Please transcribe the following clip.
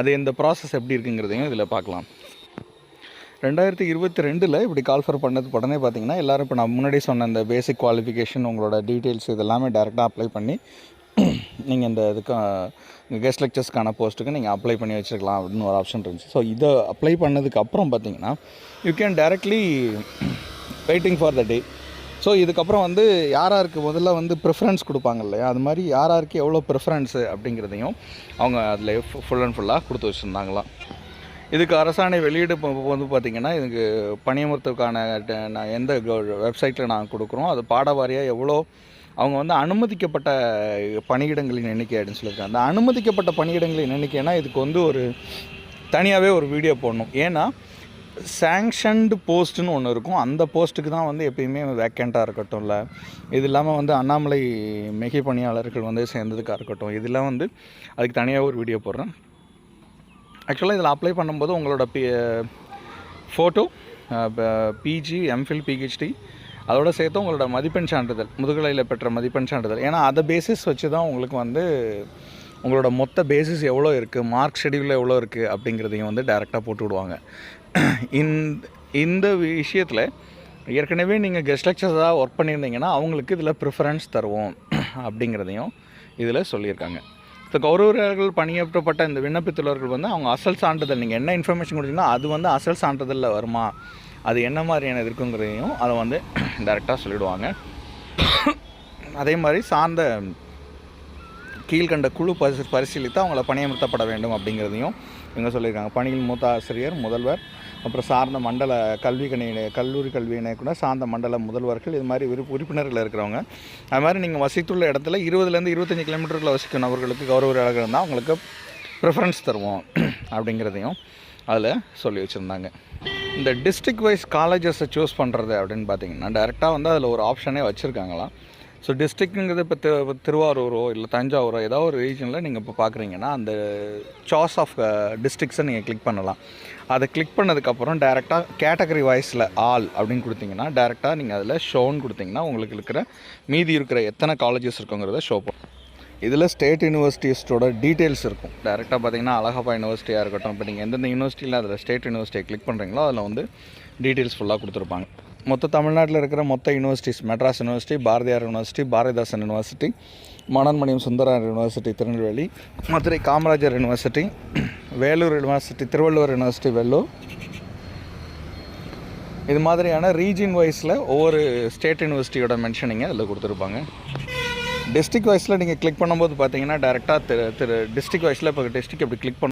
அது இந்த ப்ராசஸ் எப்படி இருக்குங்கிறதையும் இதில் பார்க்கலாம். ரெண்டாயிரத்தி இருபத்தி ரெண்டில் இப்படி கால்ஃபர் பண்ணது உடனே பார்த்தீங்கன்னா எல்லோரும் இப்போ நான் முன்னாடி சொன்ன இந்த பேசிக் குவாலிஃபிகேஷன் உங்களோட டீட்டெயில்ஸ் இதெல்லாமே டேரெக்டாக அப்ளை பண்ணி நீங்கள் இந்த இதுக்கு கெஸ்ட் லெக்சர்ஸ்க்கான போஸ்ட்டுக்கு நீங்கள் அப்ளை பண்ணி வச்சுருக்கலாம் அப்படின்னு ஒரு ஆப்ஷன் இருந்துச்சு. ஸோ இதை அப்ளை பண்ணதுக்கு அப்புறம் பார்த்தீங்கன்னா you can directly waiting for the day so இதுக்கப்புறம் வந்து யார் யாருக்கு முதல்ல வந்து ப்ரிஃபரன்ஸ் கொடுப்பாங்க இல்லையா? அது மாதிரி யார் யாருக்கு எவ்வளோ ப்ரிஃபரன்ஸு அப்படிங்கிறதையும் அவங்க அதில் ஃபுல் அண்ட் ஃபுல்லாக கொடுத்து வச்சுருந்தாங்களாம் இதுக்கு அரசாணை வெளியீடு இப்போ வந்து பார்த்திங்கன்னா இதுக்கு பணியமர்த்துக்கான ட- நான் எந்த வெப்சைட்டில் நாங்கள் கொடுக்குறோம் அது பாடவாரியாக எவ்வளோ அவங்க வந்து அனுமதிக்கப்பட்ட பணியிடங்களின் எண்ணிக்கை அப்படின்னு சொல்லியிருக்காங்க. அந்த அனுமதிக்கப்பட்ட பணியிடங்களின் எண்ணிக்கைனா இதுக்கு வந்து ஒரு தனியாகவே ஒரு வீடியோ போடணும். ஏன்னா சேங்ஷன்டு போஸ்ட்டுன்னு ஒன்று இருக்கும். அந்த போஸ்ட்டுக்கு தான் வந்து எப்பயுமே வேக்கண்ட்டாக இருக்கட்டும் இல்லை இது இல்லாமல் வந்து அண்ணாமலை மிகை பணியாளர்கள் வந்து சேர்ந்ததுக்காக இருக்கட்டும். இதெல்லாம் வந்து அதுக்கு தனியாக ஒரு வீடியோ போடுறேன். ஆக்சுவலாக இதில் அப்ளை பண்ணும்போது உங்களோட P photo PG MPhil PhD அதோட சேர்த்து உங்களோட மதிப்பெண் சான்றிதழ் முதுகலையில் பெற்ற மதிப்பெண் சான்றிதழ். ஏன்னா அதை பேசிஸ் வச்சு தான் உங்களுக்கு வந்து உங்களோட மொத்த பேசிஸ் எவ்வளோ இருக்குது மார்க் ஷெடியூலில் எவ்வளோ இருக்குது அப்படிங்கிறதையும் வந்து டேரெக்டாக போட்டு விடுவாங்க. இந்த இந்த விஷயத்தில் ஏற்கனவே நீங்கள் கெஸ்ட் லெக்சர்ஸாக ஒர்க் பண்ணியிருந்தீங்கன்னா அவங்களுக்கு இதில் ப்ரிஃபரன்ஸ் தருவோம் அப்படிங்கிறதையும் இதில் சொல்லியிருக்காங்க. ஸோ கௌரவர்கள் பணியாற்றப்பட்ட இந்த விண்ணப்பித்துள்ளவர்கள் வந்து அவங்க அசல் சான்றிதழ் நீங்கள் என்ன இன்ஃபர்மேஷன் கொடுத்தீங்கன்னா அது வந்து அசல் சான்றிதழில் வருமா? அது என்ன மாதிரியான இருக்குங்கிறதையும் அதை வந்து டைரெக்டாக சொல்லிடுவாங்க. அதே மாதிரி சார்ந்த கீழ்கண்ட குழு பரிசு பரிசீலித்து அவங்கள பணியமர்த்தப்பட வேண்டும் அப்படிங்கிறதையும் இவங்க சொல்லியிருக்காங்க. பணியில் மூத்த ஆசிரியர் முதல்வர் அப்புறம் சார்ந்த மண்டல கல்வி கணி கல்லூரி கல்வி இணைக்குனர் சார்ந்த மண்டல முதல்வர்கள் இது மாதிரி விருப்ப உறுப்பினர்கள் இருக்கிறவங்க. அது மாதிரி நீங்கள் வசித்துள்ள இடத்துல இருபதுலேருந்து இருபத்தஞ்சி கிலோமீட்டருக்குள்ள வசிக்கும் நபர்களுக்கு கௌரவர்களாக இருந்தால் அவங்களுக்கு ப்ரிஃபரன்ஸ் தருவோம் அப்படிங்கிறதையும் அதில் சொல்லி வச்சுருந்தாங்க. இந்த டிஸ்ட்ரிக்ட் வைஸ் காலேஜஸை சூஸ் பண்ணுறது அப்படின்னு பார்த்தீங்கன்னா டேரெக்டாக வந்து அதில் ஒரு ஆப்ஷனே வச்சுருக்காங்களாம். ஸோ டிஸ்ட்ரிக்ட்டுங்கிறது இப்போ திரு திருவாரூரோ இல்லை தஞ்சாவூரோ ஏதாவது ஒரு ரீஜனில் நீங்கள் இப்போ பார்க்குறீங்கன்னா அந்த சாய்ஸ் ஆஃப் டிஸ்ட்ரிக்ஸை நீங்கள் கிளிக் பண்ணலாம். அதை கிளிக் பண்ணதுக்கப்புறம் டேரெக்டாக கேட்டகரி வைஸில் ஆல் அப்படின்னு கொடுத்தீங்கன்னா டேரெக்டாக நீங்கள் அதில் ஷோன்னு கொடுத்தீங்கன்னா உங்களுக்கு இருக்கிற மீதி இருக்கிற எத்தனை காலேஜஸ் இருக்குங்கிறத ஷோ பண்ணும் இதில் ஸ்டேட் யூனிவர்சிட்டிஸோட டீட்டெயில்ஸ் இருக்கும். டேரெக்டாக பார்த்தீங்கன்னா அழகப்பா யூனிவர்சிட்டியாக இருக்கட்டும் இப்போ நீங்கள் எந்தெந்த யூனிவர்சிட்டியில் அதில் ஸ்டேட் யூனிவர்சிட்டியை கிளிக் பண்ணுறீங்களோ அதில் வந்து டீட்டெயில்ஸ் ஃபுல்லாக கொடுத்துருப்பாங்க. மொத்த தமிழ்நாட்டில் இருக்கிற மொத்த universities Madras university Bharathiar university Bharathidasan university Manonmaniam Sundaranar university Tirunelveli Madurai Kamarajar university Vellore university Thiruvalluvar university Vellore இது மாதிரியான ரீஜின் வைஸில் ஒவ்வொரு ஸ்டேட் யூனிவர்சிட்டியோட மென்ஷனிங்க அதில் கொடுத்துருப்பாங்க. டிஸ்ட்ரிக் வைஸில் நீங்கள் கிளிக் பண்ணும்போது பார்த்தீங்கன்னா டேரெக்டாக திரு திரு டிஸ்ட்ரிக் வைஸில் இப்போ டிஸ்ட்ரிக் அப்படி கிளிக் பண்ண